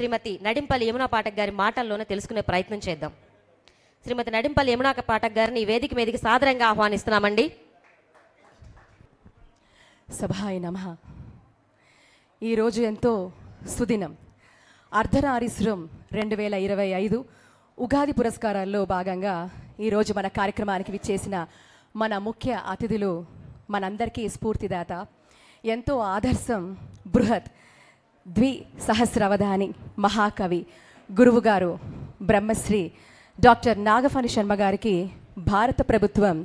శ్రీమతి నడింపల్లి యమునా పాఠక్ గారి మాటల్లోనే తెలుసుకునే ప్రయత్నం చేద్దాం. శ్రీమతి నడింపల్లి యమునా పాఠక్ గారిని వేదిక మీదకి సాదరంగా ఆహ్వానిస్తున్నామండి. సభాయ నమ. ఈరోజు ఎంతో సుదినం. అర్ధనారీశ్వరం రెండు వేల ఇరవై ఐదు ఉగాది పురస్కారాల్లో భాగంగా ఈరోజు మన కార్యక్రమానికి విచ్చేసిన మన ముఖ్య అతిథులు మనందరికీ స్ఫూర్తిదాత ఎంతో ఆదర్శం బృహత్ ద్విసహస్రావధాని మహాకవి గురువుగారు బ్రహ్మశ్రీ డాక్టర్ నాగఫణి శర్మ గారికి భారత ప్రభుత్వం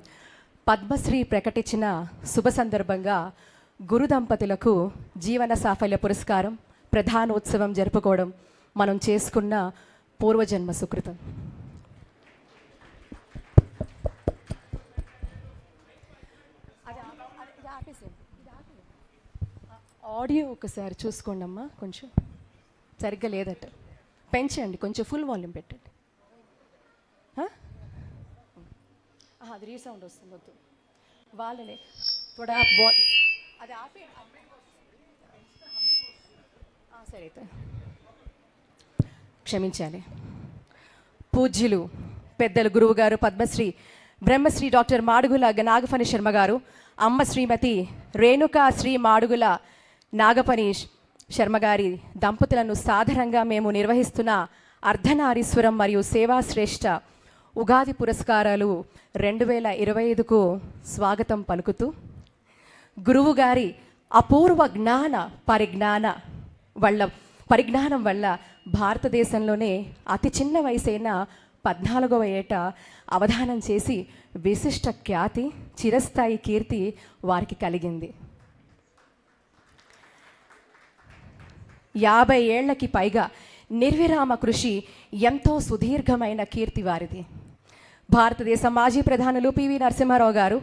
పద్మశ్రీ ప్రకటించిన శుభ సందర్భంగా గురు దంపతులకు జీవన సాఫల్య పురస్కారం ప్రధానోత్సవం జరుపుకోవడం మనం చేసుకున్న పూర్వజన్మ సుకృతం. ఆడియో ఒకసారి చూసుకోండి అమ్మా కొంచెం సరిగ్గా లేదట. పెంచండి కొంచెం ఫుల్ వాల్యూమ్ పెట్టండి. అది రీసౌండ్ వస్తుంది వద్దు. వాళ్ళనే థోడా బాల్ అది ఆపే సరే అయితే. క్షమించాలి. పూజ్యులు పెద్దలు గురువుగారు పద్మశ్రీ బ్రహ్మశ్రీ డాక్టర్ మాడుగుల నాగఫణి శర్మ గారు అమ్మ శ్రీమతి రేణుకా శ్రీ మాడుగుల నాగపని శర్మ గారి దంపతులను సాధారణంగా మేము నిర్వహిస్తున్న అర్ధనారీశ్వరం మరియు సేవాశ్రేష్ఠ ఉగాది పురస్కారాలు రెండు వేల ఇరవై ఐదుకు స్వాగతం పలుకుతూ గురువు గారి అపూర్వ జ్ఞాన పరిజ్ఞాన వల్ల పరిజ్ఞానం వల్ల భారతదేశంలోనే అతి చిన్న వయసైన పద్నాలుగవ ఏట అవధానం చేసి విశిష్ట ఖ్యాతి చిరస్థాయి కీర్తి వారికి కలిగింది. యాభై ఏళ్ళకి పైగా నిర్విరామ కృషి ఎంతో సుదీర్ఘమైన కీర్తి వారిది. భారతదేశ మాజీ ప్రధానులు పివి నరసింహారావు గారు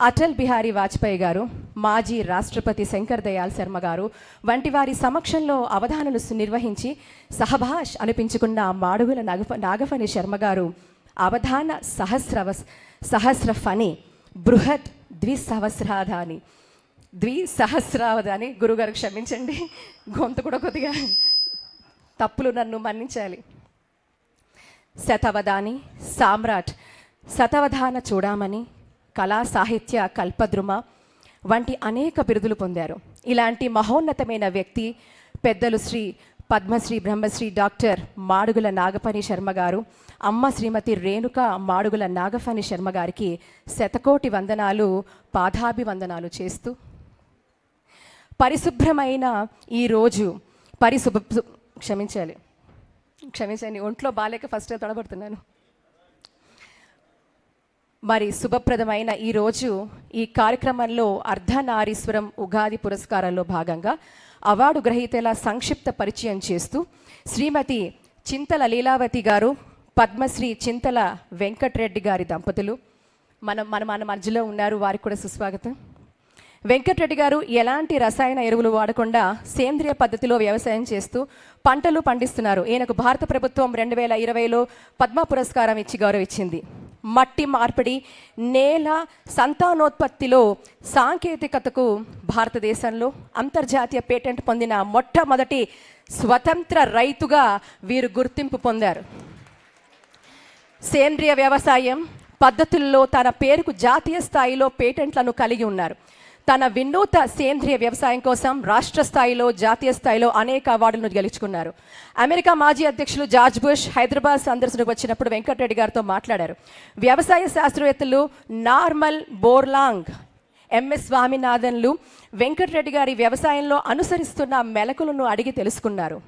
అటల్ బిహారీ వాజ్పేయి గారు మాజీ రాష్ట్రపతి శంకర్ దయాల్ శర్మ గారు వంటి వారి సమక్షంలో అవధానులు నిర్వహించి సహభాష్ అనిపించుకున్న మాడుగుల నాగఫ నాగఫణి శర్మ గారు అవధాన సహస్రవ సహస్ర ఫణి బృహత్ ద్విసహస్రాధాని ద్విసహస్రావధి అని గురుగారు క్షమించండి. గొంతు కూడా కొద్దిగా తప్పులు నన్ను మన్నించాలి. శతవధాని సామ్రాట్ శతవధాన చూడామణి కళా సాహిత్య కల్పద్రుమ వంటి అనేక బిరుదులు పొందారు. ఇలాంటి మహోన్నతమైన వ్యక్తి పెద్దలు శ్రీ పద్మశ్రీ బ్రహ్మశ్రీ డాక్టర్ మాడుగుల నాగపని శర్మ గారు అమ్మ శ్రీమతి రేణుక మాడుగుల నాగఫణి శర్మ గారికి శతకోటి వందనాలు పాదాభివందనాలు చేస్తూ పరిశుభ్రమైన ఈ రోజు. క్షమించాలి క్షమించండి ఒంట్లో బాలేక ఫస్ట్ తడబడుతున్నాను. మరి శుభప్రదమైన ఈ రోజు ఈ కార్యక్రమంలో అర్ధనారీశ్వరం ఉగాది పురస్కారంలో భాగంగా అవార్డు గ్రహీతల సంక్షిప్త పరిచయం చేస్తూ శ్రీమతి చింతల లీలావతి గారు పద్మశ్రీ చింతల వెంకట్రెడ్డి గారి దంపతులు. మనం మన మన మధ్యలో ఉన్నారు వారికి కూడా సుస్వాగతం. వెంకటరెడ్డి గారు ఎలాంటి రసాయన ఎరువులు వాడకుండా సేంద్రియ పద్ధతిలో వ్యవసాయం చేస్తూ పంటలు పండిస్తున్నారు. ఈయనకు భారత ప్రభుత్వం రెండు వేల ఇరవైలో పద్మ పురస్కారం ఇచ్చి గౌరవించింది. మట్టి మార్పిడి నేల సంతానోత్పత్తిలో సాంకేతికతకు భారతదేశంలో అంతర్జాతీయ పేటెంట్ పొందిన మొట్టమొదటి స్వతంత్ర రైతుగా వీరు గుర్తింపు పొందారు. సేంద్రియ వ్యవసాయం పద్ధతుల్లో తన పేరుకు జాతీయ స్థాయిలో పేటెంట్లను కలిగి ఉన్నారు. తన వినూత సేంద్రియ వ్యవసాయం కోసం రాష్ట్ర స్థాయిలో జాతీయ స్థాయిలో అనేక అవార్డులను గెలుచుకున్నారు. అమెరికా మాజీ అధ్యక్షులు జార్జ్ బుష్ హైదరాబాద్ సందర్శనకు వచ్చినప్పుడు వెంకటరెడ్డి గారితో మాట్లాడారు. వ్యవసాయ శాస్త్రవేత్తలు నార్మల్ బోర్లాంగ్ ఎంఎస్ స్వామినాథన్లు వెంకటరెడ్డి గారి వ్యవసాయంలో అనుసరిస్తున్న మెలకులను అడిగి తెలుసుకున్నారు.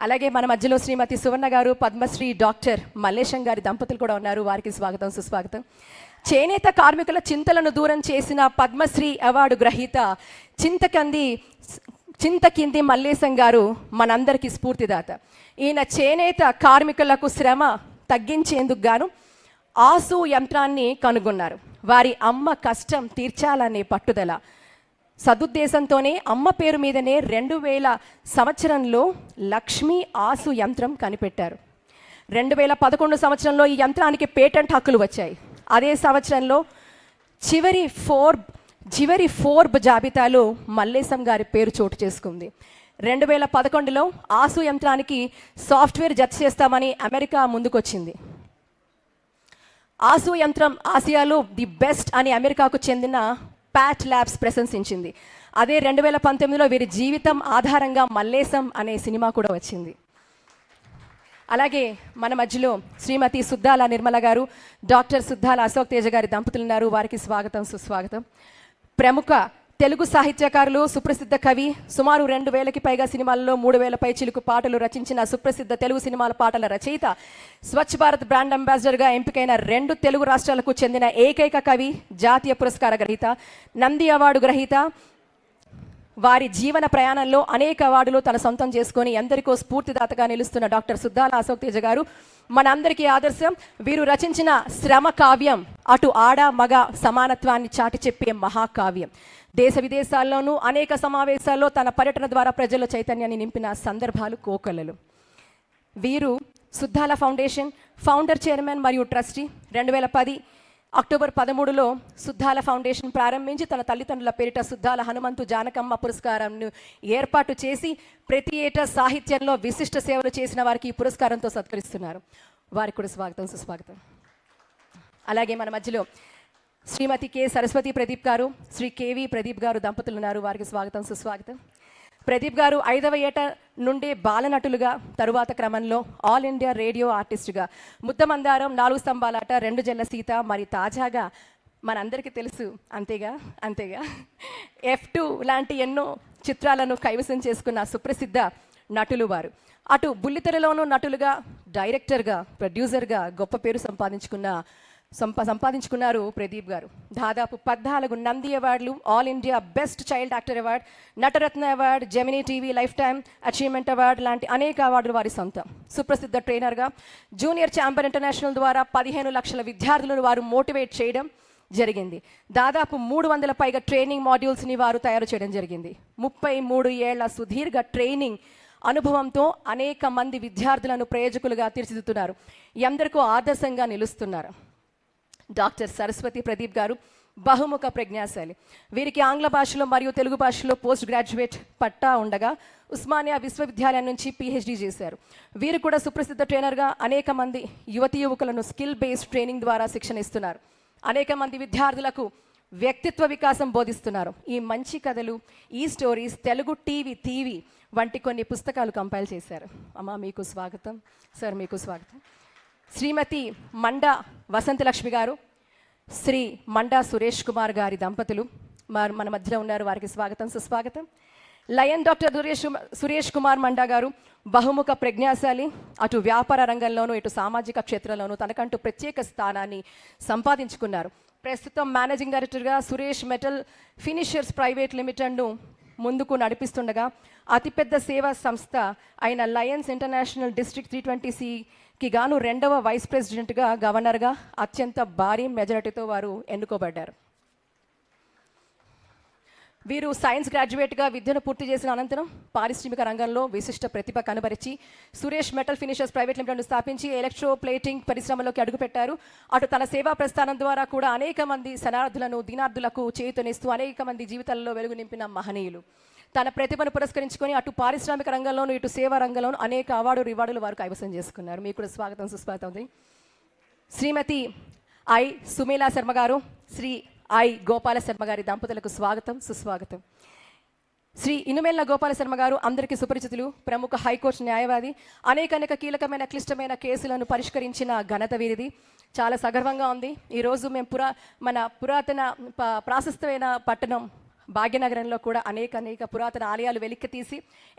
అలాగే మన మధ్యలో శ్రీమతి సువర్ణ గారు పద్మశ్రీ డాక్టర్ మల్లేశం గారి దంపతులు కూడా ఉన్నారు. వారికి స్వాగతం సుస్వాగతం. చేనేత కార్మికుల చింతలను దూరం చేసిన పద్మశ్రీ అవార్డు గ్రహీత చింతకంది చింతకింది మల్లేశం గారు మనందరికీ స్ఫూర్తిదాత. ఈయన చేనేత కార్మికులకు శ్రమ తగ్గించేందుకు గాను ఆసు యంత్రాన్ని కనుగొన్నారు. వారి అమ్మ కష్టం తీర్చాలనే పట్టుదల. సదుద్దేశంతోనే అమ్మ పేరు మీదనే రెండు వేల సంవత్సరంలో లక్ష్మీ ఆసు యంత్రం కనిపెట్టారు. రెండు వేల పదకొండు సంవత్సరంలో ఈ యంత్రానికి పేటెంట్ హక్కులు వచ్చాయి. అదే సంవత్సరంలో చివరి ఫోర్ చివరి ఫోర్బ్ జాబితాలో మల్లేశం గారి పేరు చోటు చేసుకుంది. రెండు వేల పదకొండులో ఆసు యంత్రానికి సాఫ్ట్వేర్ జత చేస్తామని అమెరికా ముందుకొచ్చింది. ఆసు యంత్రం ఆసియాలో ది బెస్ట్ అని అమెరికాకు చెందిన ప్యాట్ ల్యాబ్స్ ప్రశంసించింది. అదే రెండు వేల పంతొమ్మిదిలో వీరి జీవితం ఆధారంగా మల్లేశం అనే సినిమా కూడా వచ్చింది. అలాగే మన మధ్యలో శ్రీమతి సుద్దాల నిర్మల గారు డాక్టర్ సుద్దాల అశోక్ తేజ గారి దంపతులు ఉన్నారు వారికి స్వాగతం సుస్వాగతం. ప్రముఖ తెలుగు సాహిత్యకారులు సుప్రసిద్ధ కవి సుమారు రెండు వేలకి పైగా సినిమాల్లో మూడు వేల పై చిలుకు పాటలు రచించిన సుప్రసిద్ధ తెలుగు సినిమాల పాటల రచయిత స్వచ్ఛ భారత్ బ్రాండ్ అంబాసిడర్గా ఎంపికైన రెండు తెలుగు రాష్ట్రాలకు చెందిన ఏకైక కవి జాతీయ పురస్కార గ్రహీత నంది అవార్డు గ్రహీత వారి జీవన ప్రయాణంలో అనేక అవార్డులు తన సొంతం చేసుకొని ఎందరికో స్ఫూర్తిదాతగా నిలుస్తున్న డాక్టర్ సుద్దాల అశోక్ తేజ గారు. మనందరికీ ఆదర్శం వీరు రచించిన శ్రమ కావ్యం అటు ఆడ మగ సమానత్వాన్ని చాటి చెప్పే మహాకావ్యం. దేశ విదేశాల్లోనూ అనేక సమావేశాల్లో తన పర్యటన ద్వారా ప్రజల చైతన్యాన్ని నింపిన సందర్భాలు కోకలలు వీరు సుద్దాల ఫౌండేషన్ ఫౌండర్ చైర్మన్ మరియు ట్రస్టీ. రెండు వేల పది అక్టోబర్ పదమూడులో సుద్దాల ఫౌండేషన్ ప్రారంభించి తన తల్లిదండ్రుల పేరిట సుద్దాల హనుమంతు జానకమ్మ పురస్కారంను ఏర్పాటు చేసి ప్రతి ఏటా సాహిత్యంలో విశిష్ట సేవలు చేసిన వారికి ఈ పురస్కారంతో సత్కరిస్తున్నారు. వారికి కూడా స్వాగతం సుస్వాగతం. అలాగే మన మధ్యలో శ్రీమతి కె. సరస్వతి ప్రదీప్ గారు శ్రీ కేవి ప్రదీప్ గారు దంపతులు ఉన్నారు. వారికి స్వాగతం సుస్వాగతం. ప్రదీప్ గారు ఐదవ ఏట నుండి బాలనటులుగా తరువాత క్రమంలో ఆల్ ఇండియా రేడియో ఆర్టిస్టుగా. ముద్దమందారం నాలుగు స్తంభాలాట రెండు జల్ల సీత మరి తాజాగా మనందరికీ తెలుసు. అంతేగా? అంతేగా? ఎఫ్ టూ లాంటి ఎన్నో చిత్రాలను కైవసం చేసుకున్న సుప్రసిద్ధ నటులు వారు. అటు బుల్లితెరలోనూ నటులుగా డైరెక్టర్గా ప్రొడ్యూసర్గా గొప్ప పేరు సంపాదించుకున్న సంపా సంపాదించుకున్నారు ప్రదీప్ గారు. దాదాపు పద్నాలుగు నంది అవార్డులు all India best child actor award Natarathna award Gemini TV lifetime achievement award లాంటి అనేక అవార్డులు వారి సొంతం. సుప్రసిద్ధ ట్రైనర్గా జూనియర్ ఛాంబర్ ఇంటర్నేషనల్ ద్వారా పదిహేను లక్షల విద్యార్థులను వారు మోటివేట్ చేయడం జరిగింది. దాదాపు మూడు వందల పైగా ట్రైనింగ్ మాడ్యూల్స్ని వారు తయారు చేయడం జరిగింది. ముప్పై మూడు ఏళ్ళ సుదీర్ఘ ట్రైనింగ్ అనుభవంతో అనేక మంది విద్యార్థులను ప్రయోజకులుగా తీర్చిదిద్దుతున్నారు. ఎందరికో ఆదర్శంగా నిలుస్తున్నారు. డాక్టర్ సరస్వతి ప్రదీప్ గారు బహుముఖ ప్రజ్ఞాశాలి. వీరికి ఆంగ్ల భాషలో మరియు తెలుగు భాషలో పోస్ట్ గ్రాడ్యుయేట్ పట్టా ఉండగా ఉస్మానియా విశ్వవిద్యాలయం నుంచి పిహెచ్డి చేశారు. వీరు కూడా సుప్రసిద్ధ ట్రైనర్గా అనేక మంది యువతి యువకులను స్కిల్ బేస్డ్ ట్రైనింగ్ ద్వారా శిక్షణ ఇస్తున్నారు. అనేక మంది విద్యార్థులకు వ్యక్తిత్వ వికాసం బోధిస్తున్నారు. ఈ మంచి కథలు ఈ స్టోరీస్ తెలుగు టీవీ టీవీ వంటి కొన్ని పుస్తకాలు కంపైల్ చేశారు. అమ్మా మీకు స్వాగతం. సార్ మీకు స్వాగతం. శ్రీమతి మండ వసంతలక్ష్మి గారు శ్రీ మండా సురేష్ కుమార్ గారి దంపతులు. మరి మన మధ్యలో ఉన్నారు వారికి స్వాగతం సుస్వాగతం. లయన్ డాక్టర్ సురేష్ సురేష్ కుమార్ మండా గారు బహుముఖ ప్రజ్ఞాశాలి అటు వ్యాపార రంగంలోనూ ఇటు సామాజిక క్షేత్రంలోనూ తనకంటూ ప్రత్యేక స్థానాన్ని సంపాదించుకున్నారు. ప్రస్తుతం మేనేజింగ్ డైరెక్టర్గా సురేష్ మెటల్ ఫినిషర్స్ ప్రైవేట్ లిమిటెడ్ను ముందుకు నడిపిస్తుండగా అతిపెద్ద సేవా సంస్థ అయిన lions international district three twenty కి గాను రెండవ వైస్ ప్రెసిడెంట్గా గవర్నర్గా అత్యంత భారీ మెజారిటీతో వారు ఎన్నుకోబడ్డారు. వీరు సైన్స్ గ్రాడ్యుయేట్గా విద్యను పూర్తి చేసిన అనంతరం పారిశ్రామిక రంగంలో విశిష్ట ప్రతిభ కనబరిచి సురేష్ మెటల్ ఫినిషర్స్ ప్రైవేట్ లిమిటెడ్ను స్థాపించి ఎలక్ట్రో ప్లేటింగ్ పరిశ్రమలోకి అడుగుపెట్టారు. అటు తన సేవా ప్రస్థానం ద్వారా కూడా అనేక మంది శనార్థులను దీనార్థులకు చేయుతనిస్తూ అనేక మంది జీవితాలలో వెలుగు నింపిన మహనీయులు. తన ప్రతిభను పురస్కరించుకొని అటు పారిశ్రామిక రంగంలోనూ ఇటు సేవా రంగంలోనూ అనేక అవార్డు రివార్డులు వారు కైవసం చేసుకున్నారు. మీకు కూడా స్వాగతం సుస్వాగతం శ్రీమతి ఐ. సుమేలా శర్మ గారు శ్రీ ఐ. గోపాల శర్మ గారి దంపతులకు స్వాగతం సుస్వాగతం. శ్రీ ఇనుమేళ్ళ గోపాల శర్మ గారు అందరికీ సుపరిచితులు ప్రముఖ హైకోర్టు న్యాయవాది అనేక అనేక కీలకమైన క్లిష్టమైన కేసులను పరిష్కరించిన ఘనత వీరిది. చాలా సగర్వంగా ఉంది. ఈరోజు మేము పురా మన పురాతన ప్రాశస్తమైన పట్టణం భాగ్యనగరంలో కూడా అనేక అనేక పురాతన ఆలయాలు వెలికి తీసి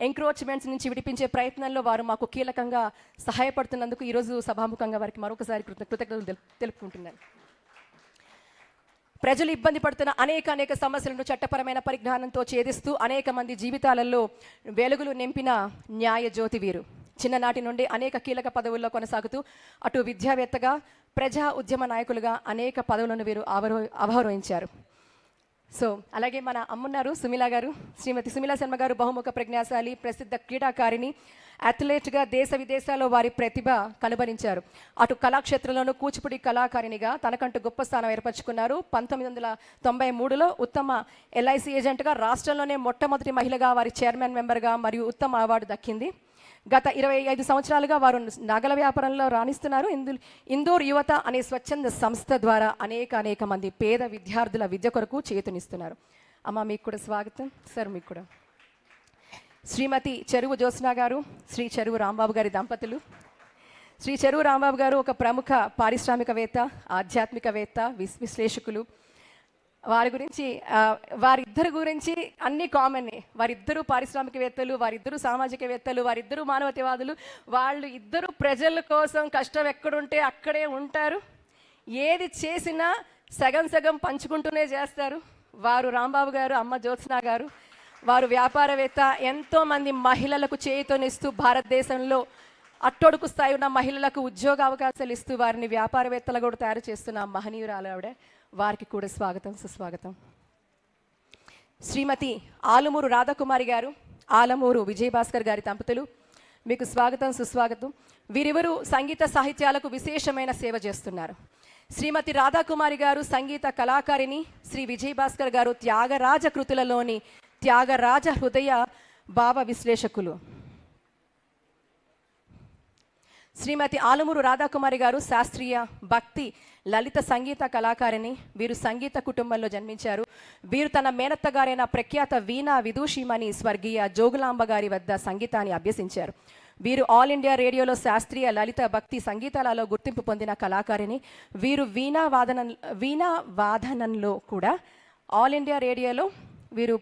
ఎంక్రోచ్మెంట్స్ నుంచి విడిపించే ప్రయత్నంలో వారు మాకు కీలకంగా సహాయపడుతున్నందుకు ఈరోజు సభాముఖంగా వారికి మరొకసారి కృత కృతజ్ఞతలు తెలుపుకుంటున్నాను. ప్రజలు ఇబ్బంది పడుతున్న అనేక అనేక సమస్యలను చట్టపరమైన పరిజ్ఞానంతో ఛేదిస్తూ అనేక మంది జీవితాలలో వెలుగులు నింపిన న్యాయ జ్యోతి వీరు. చిన్ననాటి నుండి అనేక కీలక పదవుల్లో కొనసాగుతూ అటు విద్యావేత్తగా ప్రజా ఉద్యమ నాయకులుగా అనేక పదవులను వీరు అవరో అవరోహించారు సో అలాగే మన అమ్మున్నారు సుమిలా గారు శ్రీమతి సుమిలా శర్మ గారు బహుముఖ ప్రజ్ఞాశాలి ప్రసిద్ధ క్రీడాకారిణి అథ్లెట్గా దేశ విదేశాల్లో వారి ప్రతిభ కనుబరించారు అటు కళాక్షేత్రంలోనూ కూచిపూడి కళాకారిణిగా తనకంటూ గొప్ప స్థానం ఏర్పరచుకున్నారు. పంతొమ్మిది వందల తొంభై మూడులో ఉత్తమ ఎల్ఐసి ఏజెంట్గా రాష్ట్రంలోనే మొట్టమొదటి మహిళగా వారి చైర్మన్ మెంబర్గా మరియు ఉత్తమ అవార్డు దక్కింది. గత ఇరవై ఐదు సంవత్సరాలుగా వారు నగల వ్యాపారంలో రాణిస్తున్నారు. ఇందు ఇందూర్ యువత అనే స్వచ్ఛంద సంస్థ ద్వారా అనేక అనేక మంది పేద విద్యార్థుల విద్య కొరకు చేతునిస్తున్నారు. అమ్మ మీకు కూడా స్వాగతం. సార్ మీకు కూడా. శ్రీమతి చెరువు జ్యోత్స్న గారు శ్రీ చెరువు రాంబాబు గారి దంపతులు. శ్రీ చెరువు రాంబాబు గారు ఒక ప్రముఖ పారిశ్రామికవేత్త ఆధ్యాత్మికవేత్త విస్ విశ్లేషకులు. వారి గురించి వారిద్దరి గురించి అన్ని కామన్ వారిద్దరూ పారిశ్రామికవేత్తలు వారిద్దరూ సామాజికవేత్తలు వారిద్దరూ మానవతావాదులు. వాళ్ళు ఇద్దరు ప్రజల కోసం కష్టం ఎక్కడుంటే అక్కడే ఉంటారు. ఏది చేసినా సగం సగం పంచుకుంటూనే చేస్తారు. వారు రాంబాబు గారు అమ్మ జ్యోత్స్న గారు. వారు వ్యాపారవేత్త. ఎంతోమంది మహిళలకు చేయితోనిస్తూ భారతదేశంలో అట్టొడుకు స్థాయి ఉన్న మహిళలకు ఉద్యోగ అవకాశాలు ఇస్తూ వారిని వ్యాపారవేత్తలు కూడా తయారు చేస్తున్న మహనీయురాలు ఆవిడ. వారికి కూడా స్వాగతం సుస్వాగతం. శ్రీమతి ఆలమూరు రాధాకుమారి గారు ఆలమూరు విజయభాస్కర్ గారి దంపతులు మీకు స్వాగతం సుస్వాగతం. వీరివరు సంగీత సాహిత్యాలకు విశేషమైన సేవ చేస్తున్నారు. శ్రీమతి రాధాకుమారి గారు సంగీత కళాకారిణి శ్రీ విజయభాస్కర్ గారు త్యాగరాజ కృతులలోని త్యాగరాజ హృదయ భావ విశ్లేషకులు. శ్రీమతి ఆలమూరు రాధాకుమారి గారు శాస్త్రీయ భక్తి లలిత సంగీత కళాకారిణి. వీరు సంగీత కుటుంబంలో జన్మించారు. వీరు తన మేనత్త గారైన ప్రఖ్యాత వీణా విదూషిమణి స్వర్గీయ జోగులాంబ గారి వద్ద సంగీతాన్ని అభ్యసించారు. వీరు ఆల్ ఇండియా రేడియోలో శాస్త్రీయ లలిత భక్తి సంగీతాలలో గుర్తింపు పొందిన కళాకారిణి. వీరు వీణా వాదన వీణా వాదనంలో కూడా ఆల్ ఇండియా రేడియోలో వీరు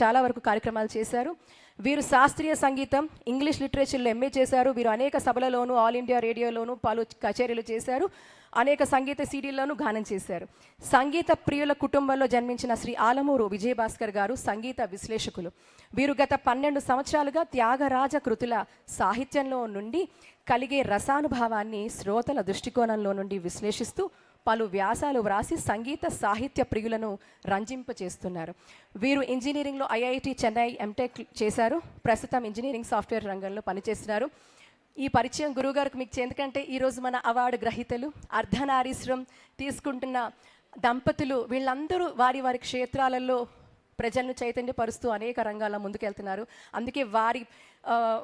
చాలా వరకు కార్యక్రమాలు చేశారు. వీరు శాస్త్రీయ సంగీతం ఇంగ్లీష్ లిటరేచర్లో ఎంఏ చేశారు. వీరు అనేక సభలలోనూ ఆల్ ఇండియా రేడియోలోనూ పలు కచేరీలు చేశారు. అనేక సంగీత సీడీల్లోనూ గానం చేశారు. సంగీత ప్రియుల కుటుంబంలో జన్మించిన శ్రీ ఆలమూరు విజయభాస్కర్ గారు సంగీత విశ్లేషకులు. వీరు గత పన్నెండు సంవత్సరాలుగా త్యాగరాజ కృతుల సాహిత్యంలో నుండి కలిగే రసానుభావాన్ని శ్రోతల దృష్టికోణంలో నుండి విశ్లేషిస్తూ పలు వ్యాసాలు వ్రాసి సంగీత సాహిత్య ప్రియులను రంజింపచేస్తున్నారు. వీరు ఇంజనీరింగ్లో ఐఐటి చెన్నై ఎంటెక్ చేశారు. ప్రస్తుతం ఇంజనీరింగ్ సాఫ్ట్వేర్ రంగంలో పనిచేస్తున్నారు. ఈ పరిచయం గురువుగారికి మీకు ఎందుకంటే ఈరోజు మన అవార్డు గ్రహీతలు అర్ధనారీశ్రం తీసుకుంటున్న దంపతులు వీళ్ళందరూ వారి వారి క్షేత్రాలలో ప్రజలను చైతన్యపరుస్తూ అనేక రంగాల్లో ముందుకెళ్తున్నారు. అందుకే వారి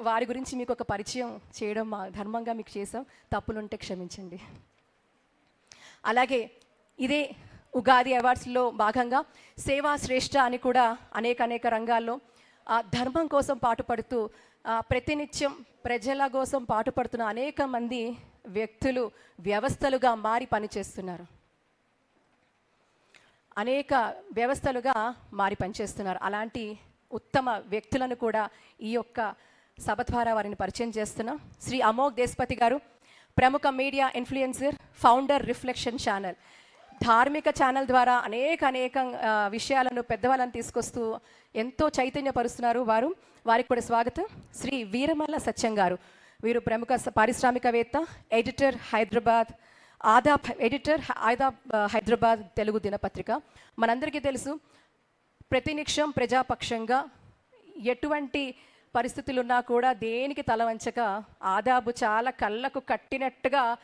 వారి గురించి మీకు ఒక పరిచయం చేయడం మా ధర్మంగా మీకు చేసాం తప్పులుంటే క్షమించండి. అలాగే ఇదే ఉగాది అవార్డ్స్లో భాగంగా సేవా శ్రేష్ఠ అని కూడా అనేక అనేక రంగాల్లో ఆ ధర్మం కోసం పాటుపడుతూ ప్రతినిత్యం ప్రజల కోసం పాటుపడుతున్న అనేక మంది వ్యక్తులు వ్యవస్థలుగా మారి పనిచేస్తున్నారు. అనేక వ్యవస్థలుగా మారి పనిచేస్తున్నారు. అలాంటి ఉత్తమ వ్యక్తులను కూడా ఈ యొక్క సభ ద్వారా వారిని పరిచయం చేస్తున్నాం. శ్రీ అమోఘ్ దేశపతి గారు ప్రముఖ media influencer founder reflection channel ధార్మిక ఛానల్ ద్వారా అనేక అనేక విషయాలను పెద్దవాళ్ళని తీసుకొస్తూ ఎంతో చైతన్యపరుస్తున్నారు వారు. వారికి కూడా స్వాగతం. శ్రీ వీరమల్ల సత్యం గారు. వీరు ప్రముఖ పారిశ్రామికవేత్త ఎడిటర్ హైదరాబాద్ ఆదాబ్ ఎడిటర్ ఆదాబ్ హైదరాబాద్ తెలుగు దినపత్రిక. మనందరికీ తెలుసు ప్రతినిక్షం ప్రజాపక్షంగా ఎటువంటి పరిస్థితులున్నా కూడా దేనికి తలవంచక ఆదాబు చాలా కళ్ళకు కట్టినట్టుగా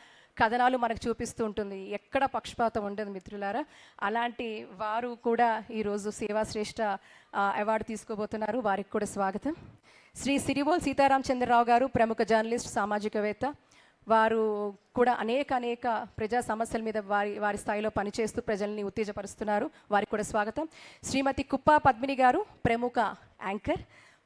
కథనాలు మనకు చూపిస్తూ ఉంటుంది. ఎక్కడ పక్షపాతం ఉండదు మిత్రులారా. అలాంటి వారు కూడా ఈరోజు సేవాశ్రేష్ఠ అవార్డు తీసుకోబోతున్నారు. వారికి కూడా స్వాగతం. శ్రీ సిరిబోల్ సీతారాం చంద్రరావు గారు ప్రముఖ జర్నలిస్ట్ సామాజికవేత్త. వారు కూడా అనేక అనేక ప్రజా సమస్యల మీద వారి వారి స్థాయిలో పనిచేస్తూ ప్రజల్ని ఉత్తేజపరుస్తున్నారు. వారికి కూడా స్వాగతం. శ్రీమతి కుప్పా పద్మిని గారు ప్రముఖ యాంకర్.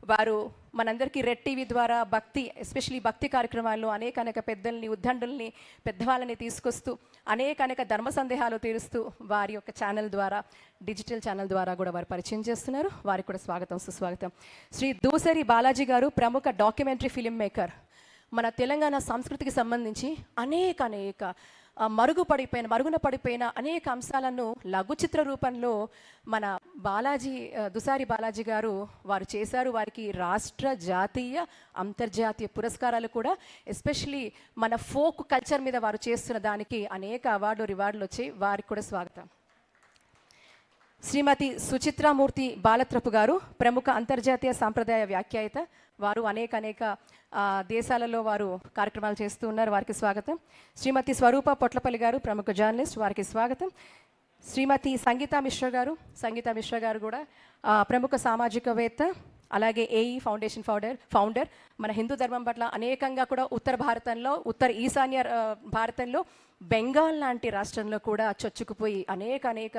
వారు మనందరికీ రెడ్ టీవీ ద్వారా భక్తి ఎస్పెషలీ భక్తి కార్యక్రమాల్లో అనేక అనేక పెద్దల్ని ఉద్దండుల్ని పెద్దవాళ్ళని తీసుకొస్తూ అనేక అనేక ధర్మ సందేహాలు తీరుస్తూ వారి యొక్క ఛానల్ ద్వారా డిజిటల్ ఛానల్ ద్వారా కూడా వారు పరిచయం చేస్తున్నారు. వారికి కూడా స్వాగతం సుస్వాగతం. శ్రీ దూసరి బాలాజీ గారు ప్రముఖ డాక్యుమెంటరీ ఫిలిం మేకర్. మన తెలంగాణ సంస్కృతికి సంబంధించి అనేక అనేక మరుగుపడిపోయిన మరుగున పడిపోయిన అనేక అంశాలను లఘు చిత్ర రూపంలో మన బాలాజీ దుసారి బాలాజీ గారు వారు చేశారు వారికి రాష్ట్ర జాతీయ అంతర్జాతీయ పురస్కారాలు కూడా. ఎస్పెషలీ మన ఫోక్ కల్చర్ మీద వారు చేస్తున్న దానికి అనేక అవార్డులు రివార్డులు వచ్చాయి వారికి కూడా స్వాగతం. శ్రీమతి సుచిత్రామూర్తి బాలత్రపు గారు ప్రముఖ అంతర్జాతీయ సాంప్రదాయ వ్యాఖ్యాయత వారు అనేక అనేక దేశాలలో వారు కార్యక్రమాలు చేస్తూ ఉన్నారు. వారికి స్వాగతం. శ్రీమతి స్వరూప పొట్లపల్లి గారు ప్రముఖ జర్నలిస్ట్. వారికి స్వాగతం. శ్రీమతి సంగీత మిశ్రా గారు సంగీత మిశ్రా గారు కూడా ప్రముఖ సామాజికవేత్త అలాగే ఏఈ ఫౌండేషన్ ఫౌండర్ ఫౌండర్ మన హిందూ ధర్మం పట్ల అనేకంగా కూడా ఉత్తర భారతంలో ఉత్తర ఈశాన్య భారతంలో బెంగాల్ లాంటి రాష్ట్రంలో కూడా చొచ్చుకుపోయి అనేక అనేక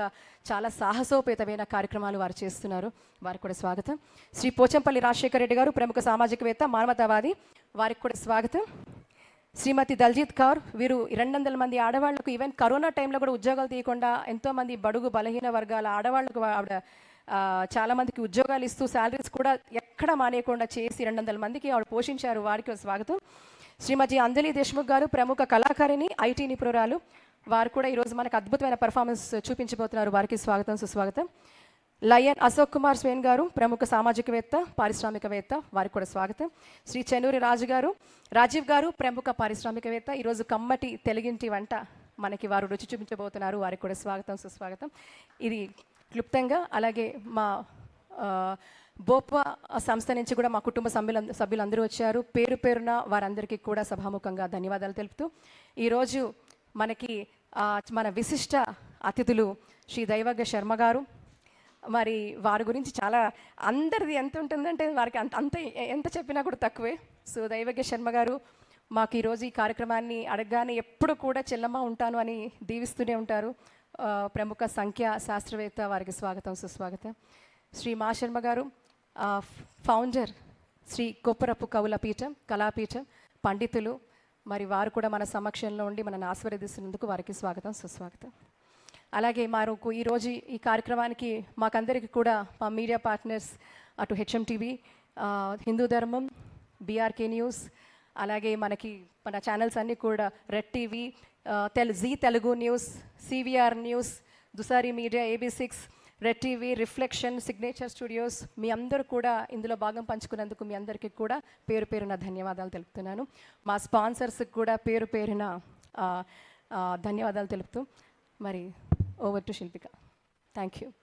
చాలా సాహసోపేతమైన కార్యక్రమాలు వారు చేస్తున్నారు. వారికి కూడా స్వాగతం. శ్రీ పోచంపల్లి రాజశేఖర రెడ్డి గారు ప్రముఖ సామాజికవేత్త మానవతావాది. వారికి కూడా స్వాగతం. శ్రీమతి దల్జీత్ కౌర్ వీరు రెండు వందల మంది ఆడవాళ్ళకు ఈవెన్ కరోనా టైంలో కూడా ఉద్యోగాలు తీయకుండా ఎంతో మంది బడుగు బలహీన వర్గాల ఆడవాళ్ళకు ఆవిడ చాలా మందికి ఉద్యోగాలు ఇస్తూ శాలరీస్ కూడా ఎక్కడ మానేయకుండా చేసి రెండు వందల మందికి ఆవిడ పోషించారు. వారికి స్వాగతం. శ్రీమతి అంజలి దేశ్ముఖ్ గారు ప్రముఖ కళాకారిణి ఐటీ నిపుణురాలు. వారు కూడా ఈరోజు మనకు అద్భుతమైన పర్ఫార్మెన్స్ చూపించబోతున్నారు. వారికి స్వాగతం సుస్వాగతం. లయన్ అశోక్ కుమార్ స్వేన్ గారు ప్రముఖ సామాజికవేత్త పారిశ్రామికవేత్త వారికి కూడా స్వాగతం. శ్రీ చెన్నూరి రాజు గారు రాజీవ్ గారు ప్రముఖ పారిశ్రామికవేత్త. ఈరోజు కమ్మటి తెలుగింటి వంట మనకి వారు రుచి చూపించబోతున్నారు వారికి కూడా స్వాగతం సుస్వాగతం. ఇది క్లుప్తంగా అలాగే మా బోప బోప్వా సంస్థ నుంచి కూడా మా కుటుంబ సభ్యుల సభ్యులందరూ వచ్చారు. పేరు పేరున వారందరికీ కూడా సభాముఖంగా ధన్యవాదాలు తెలుపుతూ ఈరోజు మనకి మన విశిష్ట అతిథులు శ్రీ దైవజ్ఞ శర్మ గారు మరి వారి గురించి చాలా అందరిది ఎంత ఉంటుందంటే వారికి అంత అంత ఎంత చెప్పినా కూడా తక్కువే. సో దైవజ్ఞ శర్మ గారు మాకు ఈరోజు ఈ కార్యక్రమాన్ని అడగగానే ఎప్పుడు కూడా చెల్లమ్మ ఉంటాను అని దీవిస్తూనే ఉంటారు. ప్రముఖ సంఖ్యా శాస్త్రవేత్త వారికి స్వాగతం సుస్వాగతం. శ్రీ మా శర్మ గారు ఫౌండర్ శ్రీ కొప్పరపు కవుల పీఠం కళాపీఠం పండితులు. మరి వారు కూడా మన సమక్షంలో ఉండి మనల్ని ఆశీర్వదిస్తున్నందుకు వారికి స్వాగతం సుస్వాగతం. అలాగే మాకు ఈరోజు ఈ కార్యక్రమానికి మాకందరికీ కూడా మా మీడియా పార్ట్నర్స్ అటు HM TV Hindu Dharmam BRK news అలాగే మనకి మన ఛానల్స్ అన్నీ కూడా రెడ్ టీవీ తెల్ Zee Telugu news CVR news దుసారి media AB six red TV reflection signature studios మీ అందరూ కూడా ఇందులో భాగం పంచుకున్నందుకు మీ అందరికీ కూడా పేరు పేరున ధన్యవాదాలు తెలుపుతున్నాను. మా స్పాన్సర్స్కి కూడా పేరు పేరున ధన్యవాదాలు తెలుపుతూ మరి Over to Shilpika. Thank you.